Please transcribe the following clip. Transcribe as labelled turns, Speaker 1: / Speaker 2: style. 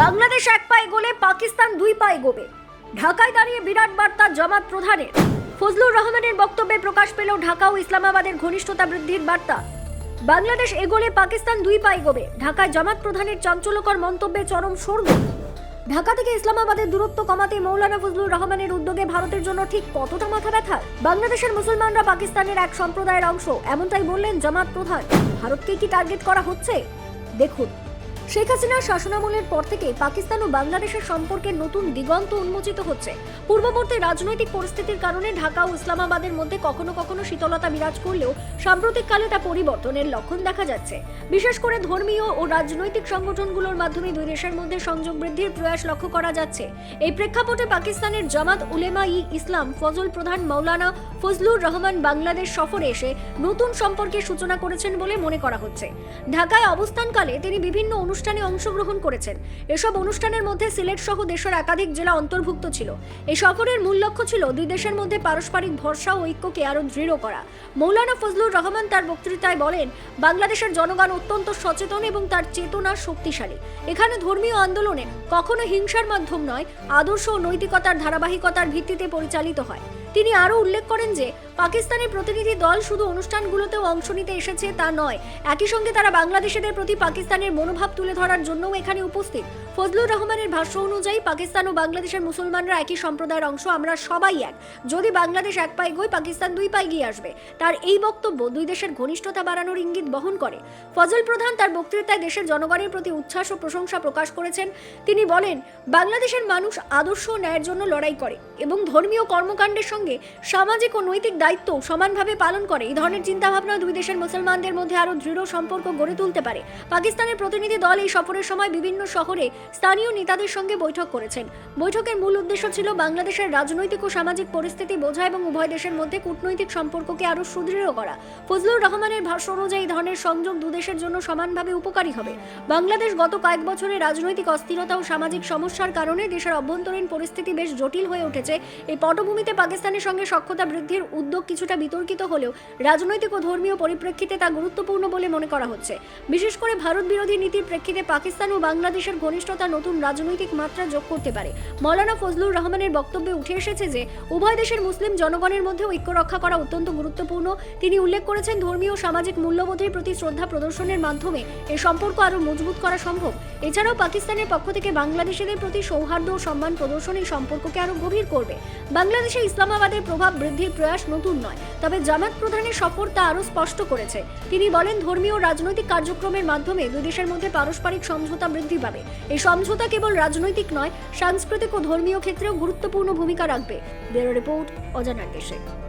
Speaker 1: বাংলাদেশ এক পায়ে গোলে, পাকিস্তান দুই পায়ে গোবে ঢাকায় দাঁড়িয়ে বিরাট বার্তা জামাত প্রধানের। ফজলুর রহমানের বক্তব্যে প্রকাশ পেল ঢাকা ও ইসলামাবাদের ঘনিষ্ঠতা বৃদ্ধির বার্তা। বাংলাদেশ এগোলে পাকিস্তান দুই পায়ে গোবে ঢাকায় জামাত প্রধানের চাঞ্চল্যকর মন্তব্যে চরম শোরগোল। ঢাকা থেকে ইসলামাবাদের দূরত্ব কমাতে মৌলানা ফজলুর রহমানের উদ্যোগে ভারতের জন্য ঠিক কতটা মাথা ব্যথা? বাংলাদেশের মুসলমানরা পাকিস্তানের এক সম্প্রদায়ের অংশ, এমনটাই বললেন জামাত প্রধান। ভারতকে কি টার্গেট করা হচ্ছে? দেখুন। শেখ হাসিনার শাসনামলের পর থেকে পাকিস্তান ও বাংলাদেশের সম্পর্কের নতুন দিগন্ত উন্মোচিত হচ্ছে। পূর্ববর্তী রাজনৈতিক পরিস্থিতির কারণে ঢাকা ও ইসলামাবাদের মধ্যে কখনো কখনো শীতলতা বিরাজ করলেও সাম্প্রতিককালে তা পরিবর্তনের লক্ষণ দেখা যাচ্ছে। বিশেষ করে ধর্মীয় ও রাজনৈতিক সংগঠনগুলোর মাধ্যমে দুই দেশের মধ্যে সংযোগ বৃদ্ধির প্রয়াস লক্ষ্য করা যাচ্ছে। এই প্রেক্ষাপটে পাকিস্তানের জামাত উলেমা ই ইসলাম, ফজল প্রধান মৌলানা ফজলুর রহমান বাংলাদেশ সফরে এসে নতুন সম্পর্কের সূচনা করেছেন বলে মনে করা হচ্ছে। ঢাকায় অবস্থানকালে তিনি বিভিন্ন অনুষ্ঠানে অংশগ্রহণ করেছেন। এসব অনুষ্ঠানের মধ্যে সিলেট সহ দেশের একাধিক জেলা অন্তর্ভুক্ত ছিল। এই সফরের মূল লক্ষ্য ছিল দুই দেশের মধ্যে পারস্পরিক ভরসা ও ঐক্যকে আরও দৃঢ় করা। মৌলানা ফজলুর রহমান তার বক্তৃতায় বলেন, বাংলাদেশের জনগণ অত্যন্ত সচেতন এবং তার চেতনা শক্তিশালী। এখানে ধর্মীয় আন্দোলনে কখনো হিংসার মাধ্যম নয়, আদর্শ ও নৈতিকতার ধারাবাহিকতার ভিত্তিতে পরিচালিত হয়। তিনি আরও উল্লেখ করেন যে, পাকিস্তানের প্রতিনিধি দল শুধু অনুষ্ঠানগুলোতেও অংশ নিতে এসেছে তা নয়। একই সঙ্গে তারা বাংলাদেশিদের প্রতি পাকিস্তানের মনোভাব তুলে ধরার জন্যও এখানে উপস্থিত। ফজলুর রহমানের ভাষ্য অনুযায়ী, পাকিস্তান ও বাংলাদেশের মুসলমানরা একই সম্প্রদায়ের অংশ, আমরা সবাই এক। যদি বাংলাদেশ এক পায়ে গই পাকিস্তান দুই পায়ে গিয়ে আসবে। তার এই বক্তব্য দুই দেশের ঘনিষ্ঠতা বাড়ানোর ইঙ্গিত বহন করে। ফজল প্রধান তার বক্তৃতায় দেশের জনগণের প্রতি উচ্ছ্বাস ও প্রশংসা প্রকাশ করেছেন। তিনি বলেন, বাংলাদেশের মানুষ আদর্শ ন্যায়ের জন্য লড়াই করে এবং ধর্মীয় কর্মকাণ্ডের সঙ্গে সামাজিক ও নৈতিক দায়িত্ব সমানভাবে পালন করে। এই ধরনের চিন্তাভাবনা দুই দেশের মুসলমানদের মধ্যে আরও দৃঢ় সম্পর্ক গড়ে তুলতে পারে। পাকিস্তানের প্রতিনিধি দল এই সফরের সময় বিভিন্ন শহরে স্থানীয় নেতাদের সঙ্গে বৈঠক করেছেন। বৈঠকের মূল উদ্দেশ্য ছিল বাংলাদেশের রাজনৈতিক ও সামাজিক পরিস্থিতি বোঝা এবং উভয় দেশের মধ্যে কূটনৈতিক সম্পর্ককে আরও সুদৃঢ় করা। ফজলুর রহমানের ভাষ্য অনুযায়ী ধরনের সংযোগ দুদেশের জন্য সমানভাবে উপকারী হবে। বাংলাদেশ গত কয়েক বছরে রাজনৈতিক অস্থিরতা ও সামাজিক সমস্যার কারণে দেশের অভ্যন্তরীণ পরিস্থিতি বেশ জটিল হয়ে উঠেছে। এই পটভূমিতে পাকিস্তানের সঙ্গে সক্ষতা বৃদ্ধির উদ্যোগ কিছুটা বিতর্কিত হলেও রাজনৈতিক ও ধর্মীয় পরিপ্রেক্ষিতে তা গুরুত্বপূর্ণ বলে মনে করা হচ্ছে। বিশেষ করে ভারত বিরোধী নীতির প্রেক্ষিতে পাকিস্তান ও বাংলাদেশের ঘনিষ্ঠতা নতুন রাজনৈতিক মাত্রা যোগ করতে পারে। মৌলানা ফজলুর রহমানের বক্তব্যে উঠে এসেছে যে, উভয় দেশের মুসলিম জনগণের মধ্যে ঐক্য রক্ষা করা অত্যন্ত গুরুত্বপূর্ণ। তিনি উল্লেখ করেছেন, ধর্মীয় সামাজিক মূল্যবোধের প্রতি শ্রদ্ধা প্রদর্শনের মাধ্যমে এই সম্পর্ক আরও মজবুত করা সম্ভব। এছাড়াও পাকিস্তানের পক্ষ থেকে বাংলাদেশিদের প্রতি সৌহার্দ্য ও সম্মান প্রদর্শন এই সম্পর্ককে আরও গভীর করবে। বাংলাদেশে ইসলামাবাদের প্রভাব বৃদ্ধির প্রয়াস নতুন নয়, তবে জামাত প্রধানের সফর তা আরও স্পষ্ট করেছে। তিনি বলেন, ধর্মীয় রাজনৈতিক কার্যক্রমের মাধ্যমে দুই দেশের মধ্যে পারস্পরিক সমঝোতা বৃদ্ধি পাবে। এই সমঝোতা কেবল রাজনৈতিক নয়, সাংস্কৃতিক ও ধর্মীয় ক্ষেত্রেও গুরুত্বপূর্ণ ভূমিকা রাখবে। ব্যুরো রিপোর্ট অজানার দেশে